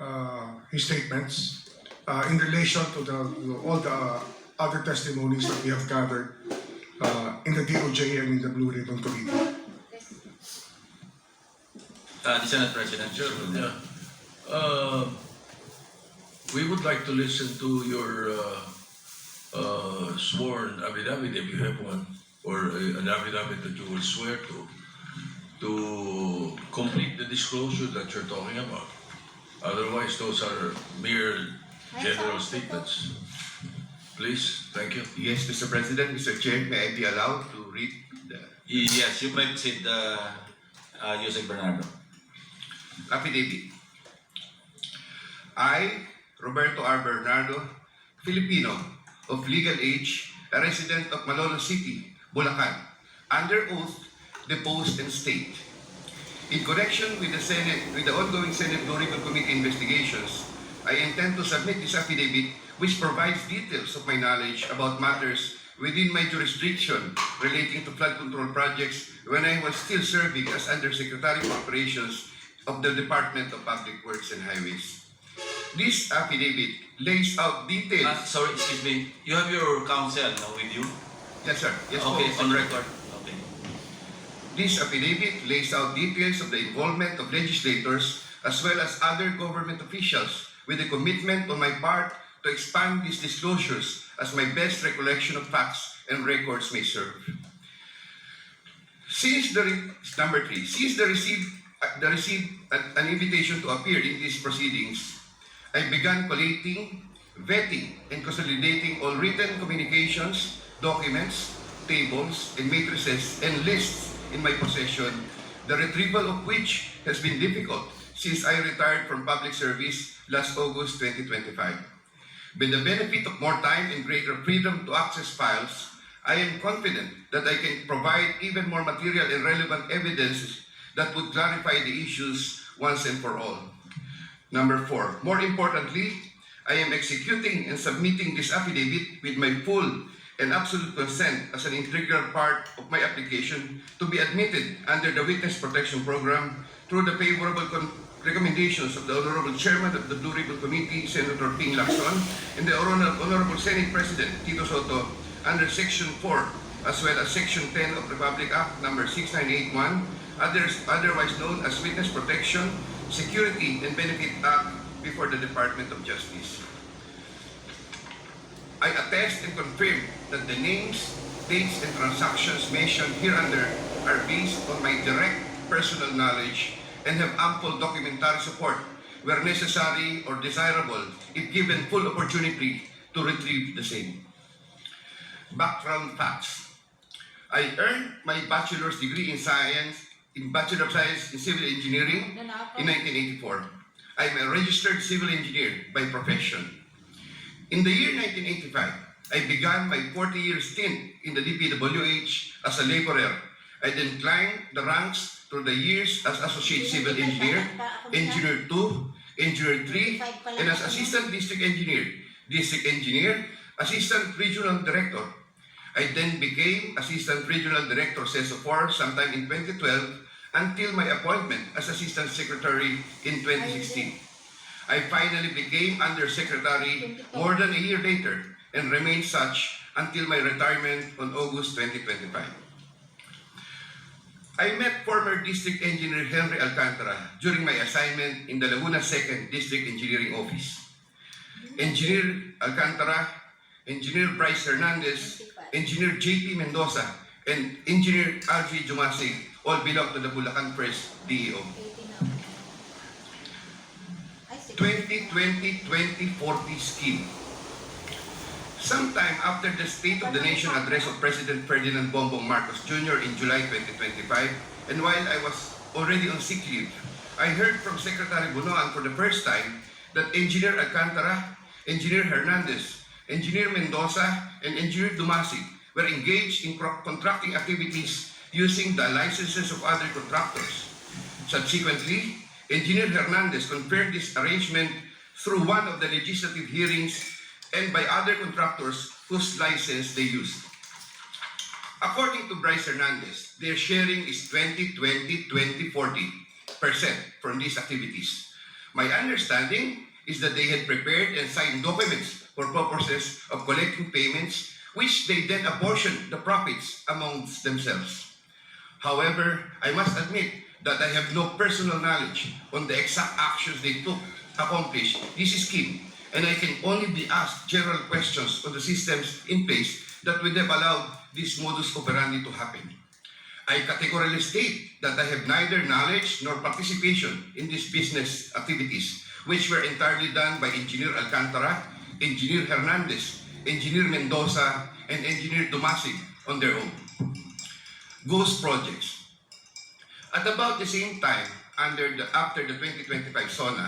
uh, his statements uh, in relation to the to all the other testimonies that we have gathered uh, in the DOJ and in the Blue Ribbon Committee. Uh, the Senate President. Sure, yeah. Uh, we would like to listen to your uh, uh, sworn affidavit if you have one, or uh, an affidavit that you will swear to, to complete the disclosure that you're talking about. Otherwise, those are mere general statements. Please, thank you. Yes, Mr. President, Mr. Chair, may I be allowed to read the Yes, you may proceed, uh, uh, Yusek Bernardo. affidavit? I, Roberto R. Bernardo, Filipino, of legal age, a resident of Malolos City, Bulacan, under oath, depose and state. In connection with the Senate, with the ongoing Senate Ribbon Committee investigations, I intend to submit this affidavit which provides details of my knowledge about matters within my jurisdiction relating to flood control projects when I was still serving as Undersecretary of Operations of the Department of Public Works and Highways. This affidavit lays out details. Uh, sorry, excuse me. You have your counsel no, with you? yes, sir. Yes, okay, on record. This affidavit lays out details of the involvement of legislators as well as other government officials with a commitment on my part to expand these disclosures as my best recollection of facts and records may serve. Since the number three, since the received uh, the received an, an invitation to appear in these proceedings, I began collating, vetting, and consolidating all written communications, documents, tables, and matrices and lists in my possession, the retrieval of which has been difficult since I retired from public service last August 2025. With the benefit of more time and greater freedom to access files, I am confident that I can provide even more material and relevant evidence that would clarify the issues once and for all. Number four, more importantly, I am executing and submitting this affidavit with my full and absolute consent as an integral part of my application to be admitted under the Witness Protection Program through the favorable recommendations of the Honorable Chairman of the Blue Ribbon Committee, Senator Ping Lacson, and the Honor- Honorable Senate President Tito Soto under Section 4 as well as Section 10 of Republic Act Number 6981, others, otherwise known as Witness Protection, Security and Benefit Act before the Department of Justice. I attest and confirm that the names, dates, and transactions mentioned hereunder are based on my direct personal knowledge and have ample documentary support where necessary or desirable if given full opportunity to retrieve the same. Background facts. I earned my bachelor's degree in science, in Bachelor of Science in Civil Engineering in 1984. I'm a registered civil engineer by profession. In the year 1985, I began my 40-year stint in the DPWH as a laborer. I then climbed the ranks through the years as Associate Civil Engineer, Engineer 2, Engineer 3, and as Assistant District Engineer, District Engineer, Assistant Regional Director. I then became Assistant Regional Director CESO 4 sometime in 2012 until my appointment as Assistant Secretary in 2016. I finally became Undersecretary more than a year later and remained such until my retirement on August 2025. I met former District Engineer Henry Alcantara during my assignment in the Laguna 2nd District Engineering Office. Engineer Alcantara, Engineer Bryce Hernandez, Engineer JP Mendoza, and Engineer RG Jumasig all belong to the Bulacan First DEO. 2020-2040 scheme. Sometime after the State of the Nation address of President Ferdinand Bongbong Marcos Jr. in July 2025, and while I was already on sick leave, I heard from Secretary Bunoan for the first time that Engineer Alcantara, Engineer Hernandez, Engineer Mendoza, and Engineer Dumasi were engaged in contracting activities using the licenses of other contractors. Subsequently, Engineer Hernandez confirmed this arrangement through one of the legislative hearings and by other contractors whose license they used. According to Bryce Hernandez, their sharing is 20, 20, 20, 40 percent from these activities. My understanding is that they had prepared and signed documents for purposes of collecting payments, which they then apportioned the profits amongst themselves. However, I must admit that I have no personal knowledge on the exact actions they took to accomplish this scheme, and I can only be asked general questions on the systems in place that would have allowed this modus operandi to happen. I categorically state that I have neither knowledge nor participation in these business activities, which were entirely done by Engineer Alcantara, Engineer Hernandez, Engineer Mendoza, and Engineer Dumasig on their own. Ghost projects. At about the same time, under the after the 2025 SONA,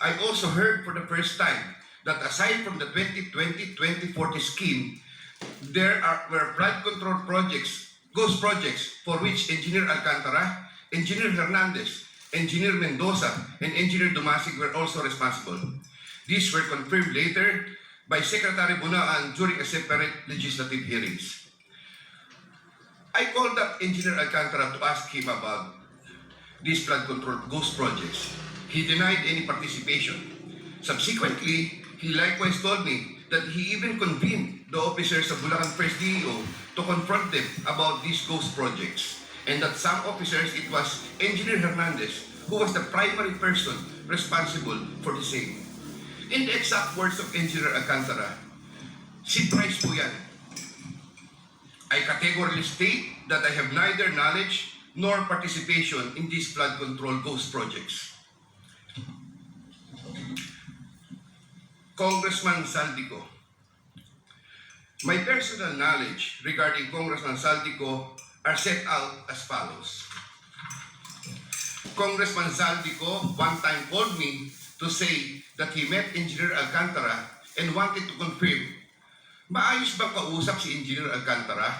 I also heard for the first time that aside from the 2020-2040 scheme, there are were flood control projects, ghost projects for which Engineer Alcantara, Engineer Hernandez, Engineer Mendoza, and Engineer Dumasig were also responsible. These were confirmed later by Secretary Bunaan during a separate legislative hearings. I called up Engineer Alcantara to ask him about these flood control ghost projects. He denied any participation. Subsequently, he likewise told me that he even convened the officers of Bulacan First DEO to confront them about these ghost projects. And that some officers, it was Engineer Hernandez who was the primary person responsible for the same. In the exact words of Engineer Alcantara, si Price po yan. I categorically state that I have neither knowledge nor participation in these flood control ghost projects. Congressman Saldico. My personal knowledge regarding Congressman Saldico are set out as follows. Congressman Saldico one time called me to say that he met Engineer Alcantara and wanted to confirm, maayos ba kausap si Engineer Alcantara?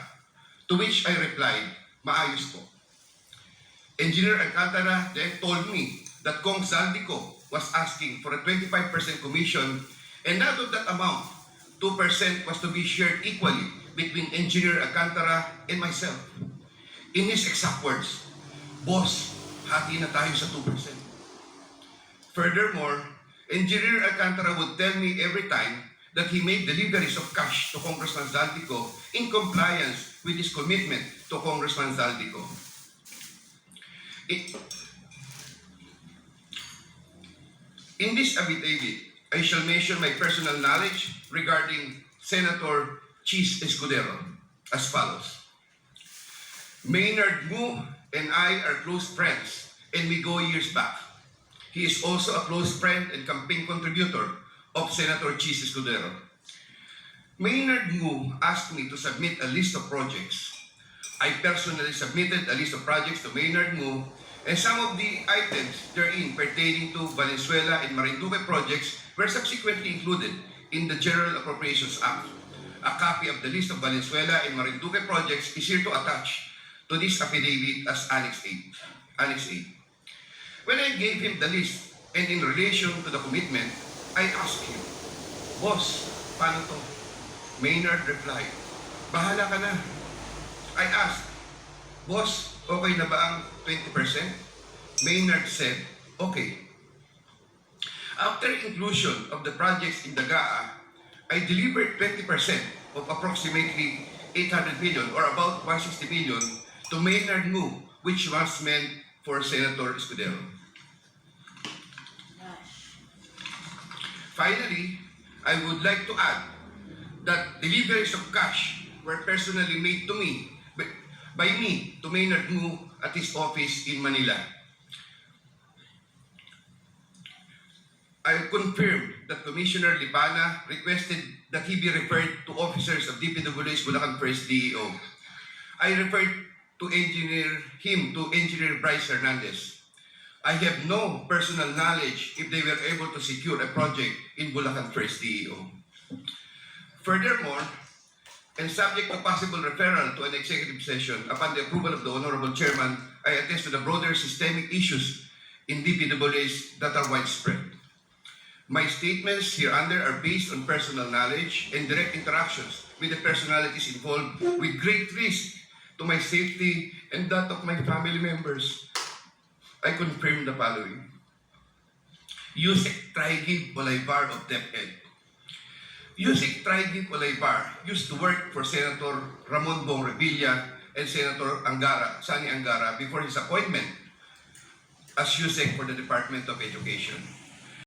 To which I replied, maayos po. Engineer Alcantara then told me that Kong Saldico was asking for a 25% commission and out of that amount, 2% was to be shared equally between Engineer Alcantara and myself. In his exact words, Boss, hati na tayo sa 2%. Furthermore, Engineer Alcantara would tell me every time that he made deliveries of cash to Congressman Zaldico in compliance with his commitment to Congressman Zaldico. In, this affidavit, I shall mention my personal knowledge regarding Senator Cheese Escudero as follows. Maynard Mu and I are close friends and we go years back. He is also a close friend and campaign contributor of Senator Cheese Escudero. Maynard Mu asked me to submit a list of projects. I personally submitted a list of projects to Maynard Mu and some of the items therein pertaining to Valenzuela and Marinduque projects were subsequently included in the General Appropriations Act. A copy of the list of Valenzuela and Marinduque projects is here to attach to this affidavit as Annex A. Annex A. When I gave him the list and in relation to the commitment, I asked him, Boss, paano to? Maynard replied, Bahala ka na. I asked, Boss, okay na ba ang 20%? Maynard said, okay. After inclusion of the projects in the I delivered 20% of approximately 800 million or about 160 million to Maynard Mu, which was meant for Senator Escudero. Finally, I would like to add that deliveries of cash were personally made to me by, by me to Maynard Mu at his office in Manila. I confirm that Commissioner Lipana requested that he be referred to officers of DPWH Bulacan First DEO. I referred to engineer him to engineer Bryce Hernandez. I have no personal knowledge if they were able to secure a project in Bulacan First DEO. Furthermore, and subject to possible referral to an executive session upon the approval of the Honorable Chairman, I attest to the broader systemic issues in DPWH that are widespread. My statements hereunder are based on personal knowledge and direct interactions with the personalities involved with great risk to my safety and that of my family members. I confirm the following. Yusek Traigib Olaybar of DepEd. Yusek Traigib Olaybar used to work for Senator Ramon Bong Revilla and Senator Angara, Sani Angara before his appointment as Yusek for the Department of Education.